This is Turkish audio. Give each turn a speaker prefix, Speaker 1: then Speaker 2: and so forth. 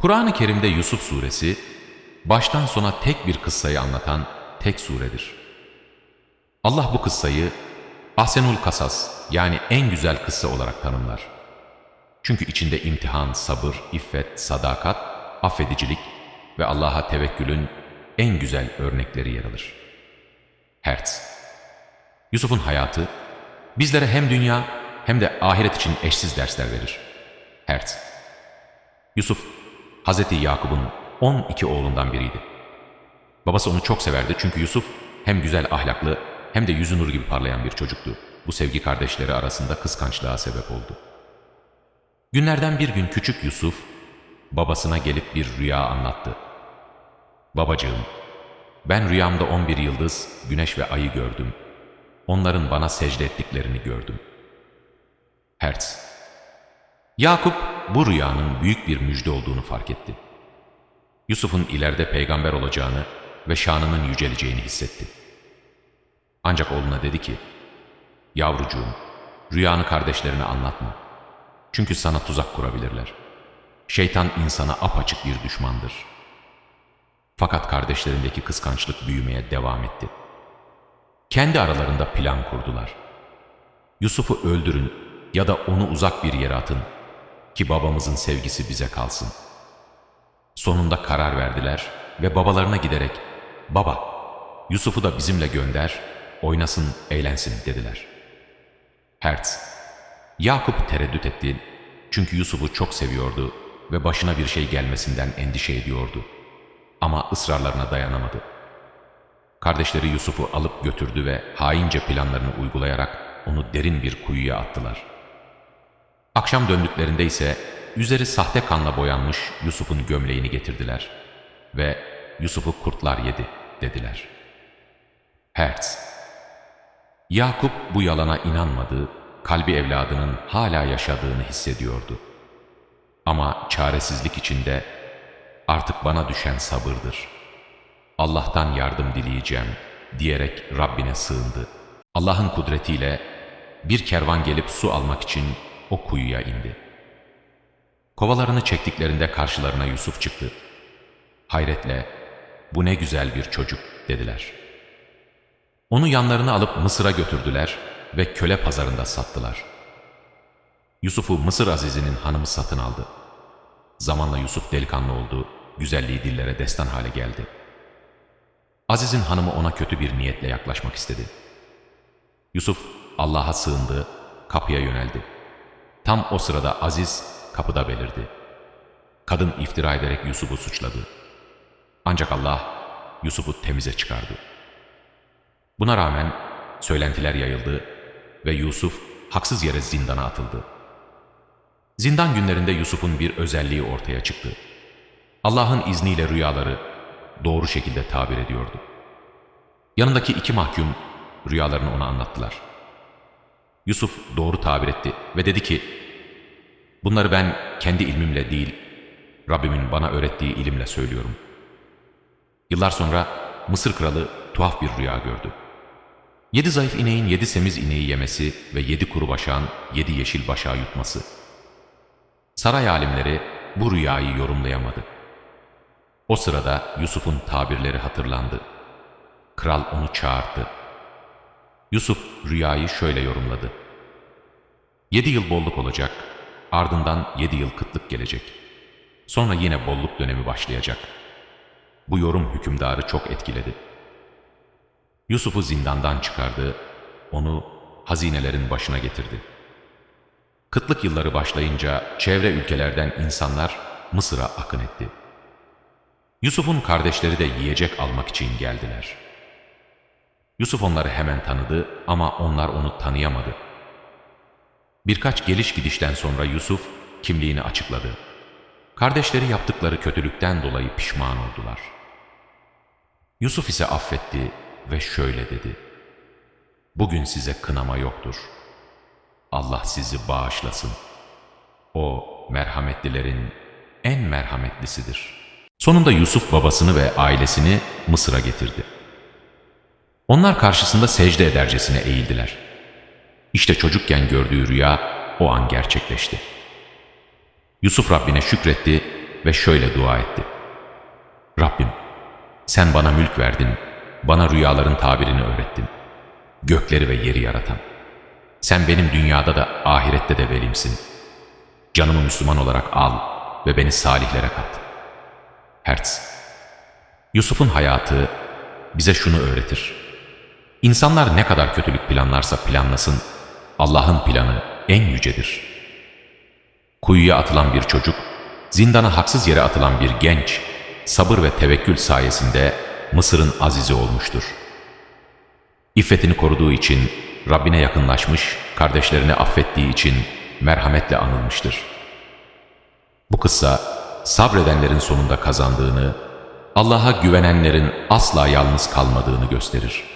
Speaker 1: Kur'an-ı Kerim'de Yusuf suresi, baştan sona tek bir kıssayı anlatan tek suredir. Allah bu kıssayı Ahsenul Kasas yani en güzel kıssa olarak tanımlar. Çünkü içinde imtihan, sabır, iffet, sadakat, affedicilik ve Allah'a tevekkülün en güzel örnekleri yer alır. Hertz Yusuf'un hayatı bizlere hem dünya hem de ahiret için eşsiz dersler verir. Hertz Yusuf, Hazreti Yakup'un 12 oğlundan biriydi. Babası onu çok severdi çünkü Yusuf hem güzel ahlaklı hem de yüzü nur gibi parlayan bir çocuktu. Bu sevgi kardeşleri arasında kıskançlığa sebep oldu. Günlerden bir gün küçük Yusuf babasına gelip bir rüya anlattı. Babacığım, ben rüyamda 11 yıldız, güneş ve ayı gördüm. Onların bana secde ettiklerini gördüm. Hertz Yakup bu rüyanın büyük bir müjde olduğunu fark etti. Yusuf'un ileride peygamber olacağını ve şanının yüceleceğini hissetti. Ancak oğluna dedi ki, Yavrucuğum, rüyanı kardeşlerine anlatma. Çünkü sana tuzak kurabilirler. Şeytan insana apaçık bir düşmandır. Fakat kardeşlerindeki kıskançlık büyümeye devam etti. Kendi aralarında plan kurdular. Yusuf'u öldürün ya da onu uzak bir yere atın ki babamızın sevgisi bize kalsın. Sonunda karar verdiler ve babalarına giderek ''Baba, Yusuf'u da bizimle gönder, oynasın, eğlensin.'' dediler. Hertz, Yakup tereddüt etti çünkü Yusuf'u çok seviyordu ve başına bir şey gelmesinden endişe ediyordu. Ama ısrarlarına dayanamadı. Kardeşleri Yusuf'u alıp götürdü ve haince planlarını uygulayarak onu derin bir kuyuya attılar. Akşam döndüklerinde ise üzeri sahte kanla boyanmış Yusuf'un gömleğini getirdiler ve Yusuf'u kurtlar yedi dediler. Hertz Yakup bu yalana inanmadı, kalbi evladının hala yaşadığını hissediyordu. Ama çaresizlik içinde artık bana düşen sabırdır. Allah'tan yardım dileyeceğim diyerek Rabbine sığındı. Allah'ın kudretiyle bir kervan gelip su almak için o kuyuya indi. Kovalarını çektiklerinde karşılarına Yusuf çıktı. Hayretle, bu ne güzel bir çocuk dediler. Onu yanlarına alıp Mısır'a götürdüler ve köle pazarında sattılar. Yusuf'u Mısır Azizi'nin hanımı satın aldı. Zamanla Yusuf delikanlı oldu, güzelliği dillere destan hale geldi. Aziz'in hanımı ona kötü bir niyetle yaklaşmak istedi. Yusuf Allah'a sığındı, kapıya yöneldi. Tam o sırada Aziz kapıda belirdi. Kadın iftira ederek Yusuf'u suçladı. Ancak Allah Yusuf'u temize çıkardı. Buna rağmen söylentiler yayıldı ve Yusuf haksız yere zindana atıldı. Zindan günlerinde Yusuf'un bir özelliği ortaya çıktı. Allah'ın izniyle rüyaları doğru şekilde tabir ediyordu. Yanındaki iki mahkum rüyalarını ona anlattılar. Yusuf doğru tabir etti ve dedi ki, Bunları ben kendi ilmimle değil, Rabbimin bana öğrettiği ilimle söylüyorum. Yıllar sonra Mısır kralı tuhaf bir rüya gördü. Yedi zayıf ineğin yedi semiz ineği yemesi ve yedi kuru başağın yedi yeşil başağı yutması. Saray alimleri bu rüyayı yorumlayamadı. O sırada Yusuf'un tabirleri hatırlandı. Kral onu çağırdı. Yusuf rüyayı şöyle yorumladı. Yedi yıl bolluk olacak, ardından yedi yıl kıtlık gelecek. Sonra yine bolluk dönemi başlayacak. Bu yorum hükümdarı çok etkiledi. Yusuf'u zindandan çıkardı, onu hazinelerin başına getirdi. Kıtlık yılları başlayınca çevre ülkelerden insanlar Mısır'a akın etti. Yusuf'un kardeşleri de yiyecek almak için geldiler. Yusuf onları hemen tanıdı ama onlar onu tanıyamadı. Birkaç geliş gidişten sonra Yusuf kimliğini açıkladı. Kardeşleri yaptıkları kötülükten dolayı pişman oldular. Yusuf ise affetti ve şöyle dedi. Bugün size kınama yoktur. Allah sizi bağışlasın. O merhametlilerin en merhametlisidir. Sonunda Yusuf babasını ve ailesini Mısır'a getirdi. Onlar karşısında secde edercesine eğildiler. İşte çocukken gördüğü rüya o an gerçekleşti. Yusuf Rabbine şükretti ve şöyle dua etti. Rabbim, sen bana mülk verdin, bana rüyaların tabirini öğrettin. Gökleri ve yeri yaratan. Sen benim dünyada da ahirette de velimsin. Canımı Müslüman olarak al ve beni salihlere kat. Hertz Yusuf'un hayatı bize şunu öğretir. İnsanlar ne kadar kötülük planlarsa planlasın, Allah'ın planı en yücedir. Kuyuya atılan bir çocuk, zindana haksız yere atılan bir genç, sabır ve tevekkül sayesinde Mısır'ın azizi olmuştur. İffetini koruduğu için Rabbine yakınlaşmış, kardeşlerini affettiği için merhametle anılmıştır. Bu kıssa sabredenlerin sonunda kazandığını, Allah'a güvenenlerin asla yalnız kalmadığını gösterir.